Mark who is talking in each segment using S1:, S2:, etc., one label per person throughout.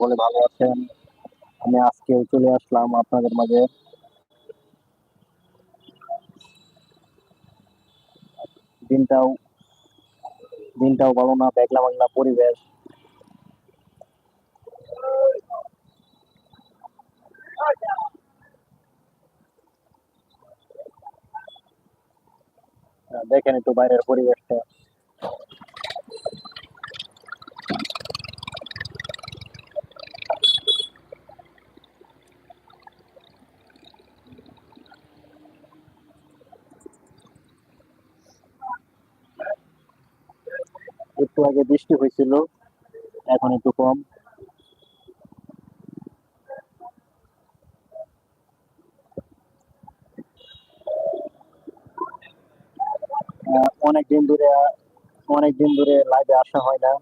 S1: বলে ভালো আছেন। আমি আজকে চলে আসলাম আপনাদের মাঝে। দিনটাও দিনটাও ভালো না, বেগলা বাংলা পরিবেশ। দেখেন একটু বাইরের পরিবেশটা। একটু আগে বৃষ্টি হয়েছিল, এখন একটু কম। অনেক দিন ধরে, অনেক দিন ধরে লাইভে আসা হয় না।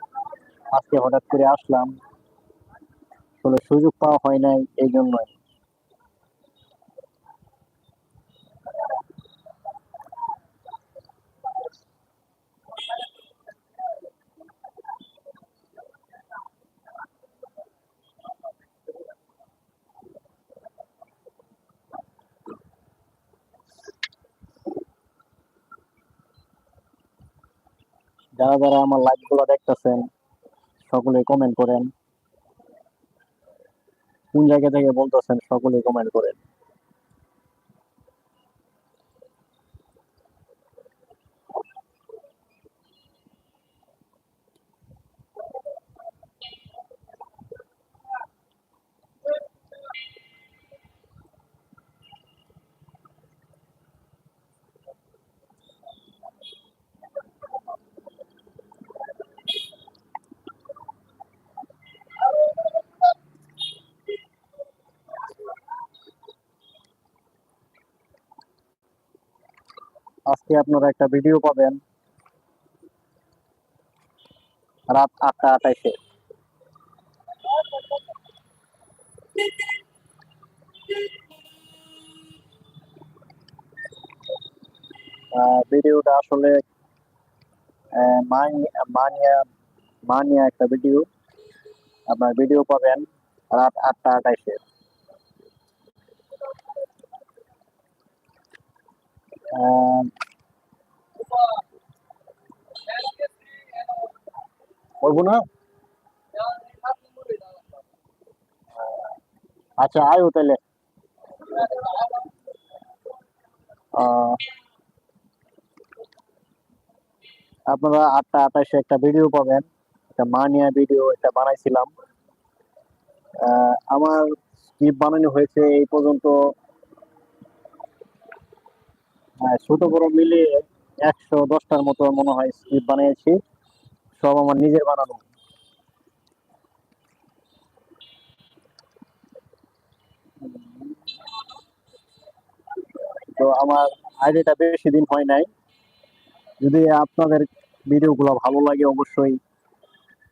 S1: আজকে হঠাৎ করে আসলাম। আসলে সুযোগ পাওয়া হয় নাই, এই জন্যই। যারা যারা আমার লাইভগুলো দেখতেছেন সকলে কমেন্ট করেন। কোন জায়গা থেকে বলতেছেন সকলে কমেন্ট করেন। আজকে আপনারা একটা ভিডিও পাবেন। রাত আটটা আঠাইশে ভিডিওটা আসলে মানি- মানিয়া মানিয়া একটা ভিডিও আপনার ভিডিও পাবেন রাত আটটা আঠাইশে আহ, আচ্ছা আয়ো তাহলে। আপনারা আটটা আঠাশে একটা ভিডিও পাবেন। একটা মানিয়া ভিডিও একটা বানাইছিলাম। আমার স্ক্রিপ্ট বানানো হয়েছে এই পর্যন্ত। ছোট বড় মিলিয়ে একশো দশটার মতো মনে হয় স্ক্রিপ্ট বানিয়েছি। সব আমার নিজের বানানো। তো আমার আইডিটা বেশি দিন হয় নাই। যদি আপনাদের ভিডিওগুলো ভালো লাগে অবশ্যই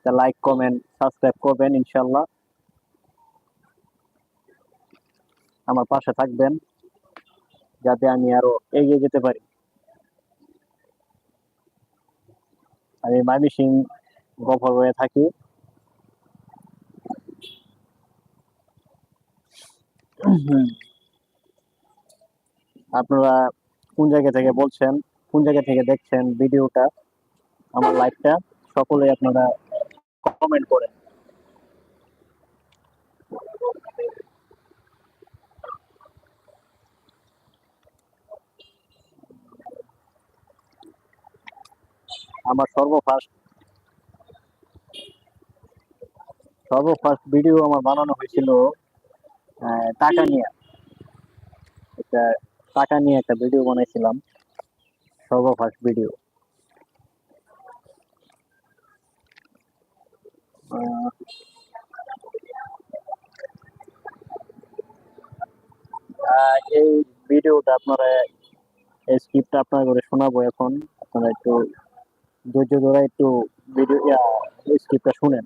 S1: লাইক, কমেন্ট, সাবস্ক্রাইব করবেন ইনশাল্লাহ। আমার পাশে থাকবেন, যাতে আমি আরও এগিয়ে যেতে পারি। আমি মাইমি সিং গফর হয়ে থাকি। আপনারা কোন জায়গা থেকে বলছেন, কোন জায়গা থেকে দেখছেন ভিডিওটা, আমার লাইভটা সকলে আপনারা কমেন্ট করেন। আমার সর্বফার্স্ট। সর্বফার্স্ট ভিডিও আমার বানানো হয়েছিল টাকা নিয়ে। একটা টাকা নিয়ে একটা ভিডিও বানাইছিলাম, সর্বফার্স্ট ভিডিও। এই ভিডিওটা আপনারা, এই স্ক্রিপ্টটা আপনার করে শোনাবো এখন। আপনারা একটু ধৈর্য ধরে একটু ভিডিও স্ক্রিপ্টটা শুনেন।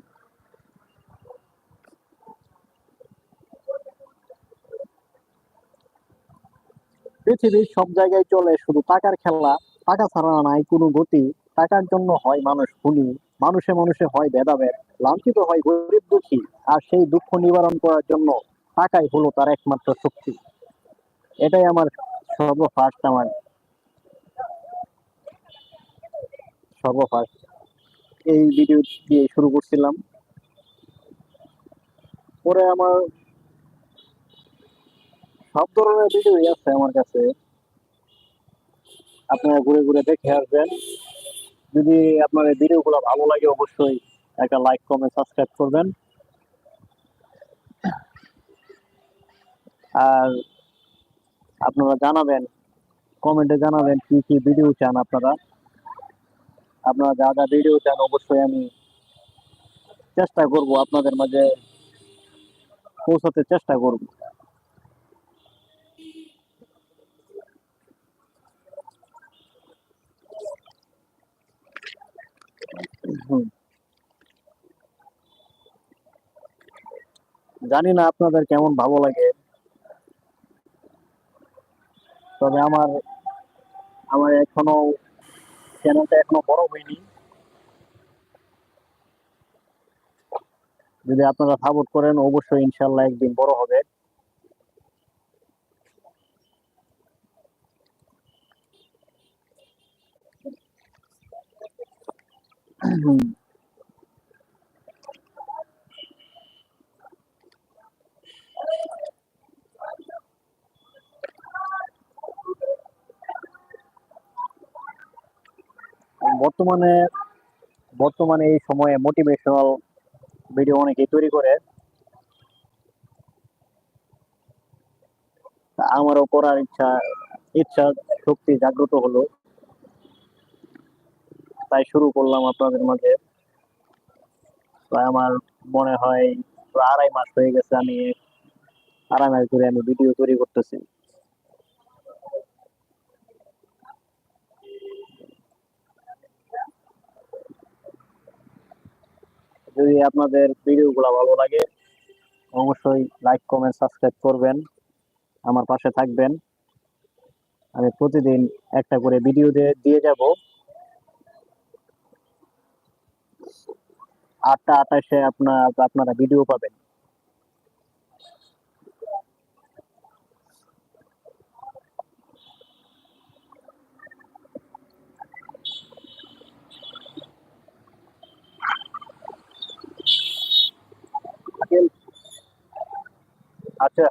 S1: পৃথিবীর সব জায়গায় চলে শুধু টাকার খেলা। টাকা ছাড়া নাই কোনো গতি। টাকার জন্য হয় মানুষ খুনি মানুষে মানুষে হয় ভেদাভেদ। লাঞ্ছিত হয় গরিব দুঃখী। আর সেই দুঃখ নিবারণ করার জন্য টাকাই হলো তার একমাত্র শক্তি। এটাই আমার সর্বফার্স্ট আমার সর্বফার্স্ট। এই ভিডিও দিয়ে শুরু করছিলাম। পরে আমার সব ধরনের ভিডিওই আছে আমার কাছে। আপনারা ঘুরে ঘুরে দেখে আসবেন। যদি আপনার এই ভিডিওগুলো ভালো লাগে, অবশ্যই একটা লাইক কমেন্ট সাবস্ক্রাইব করবেন। আর আপনারা জানাবেন কমেন্টে জানাবেন কি কি ভিডিও চান আপনারা। আপনারা যা যা ভিডিও চান অবশ্যই আমি চেষ্টা করব আপনাদের মাঝে পৌঁছাতে চেষ্টা করব। জানি না আপনাদের কেমন ভালো লাগে তবে আমার আমার এখনও চ্যানেলটা এখনও বড় হয়নি যদি আপনারা সাপোর্ট করেন অবশ্যই ইনশাল্লাহ একদিন বড় হবে হুম। বর্তমানে বর্তমানে এই সময়ে মোটিভেশনাল ভিডিও অনেকেই তৈরি করে। আমারও করার ইচ্ছা ইচ্ছা, শক্তি জাগ্রত হলো। তাই শুরু করলাম আপনাদের মাঝে। প্রায় আমার মনে হয় আড়াই মাস হয়ে গেছে আমি আড়াই মাস ধরে আমি ভিডিও তৈরি করতেছি। যদি আপনাদের ভিডিওগুলো ভালো লাগে, অবশ্যই লাইক কমেন্ট সাবস্ক্রাইব করবেন, আমার পাশে থাকবেন। আমি প্রতিদিন একটা করে ভিডিও দিয়ে যাব। আটটা আঠাশে আপনার, আপনারা ভিডিও পাবেন। আচ্ছা।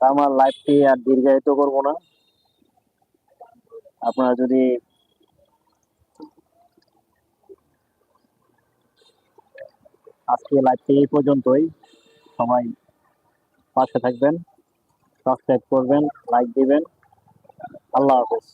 S1: আমার লাইফটি আর দীর্ঘায়িত করব না। আপনারা যদি আজকে লাইভটি এই পর্যন্তই। সবাই পাশে থাকবেন সাবস্ক্রাইব করবেন লাইক দিবেন। আল্লাহ হাফেজ।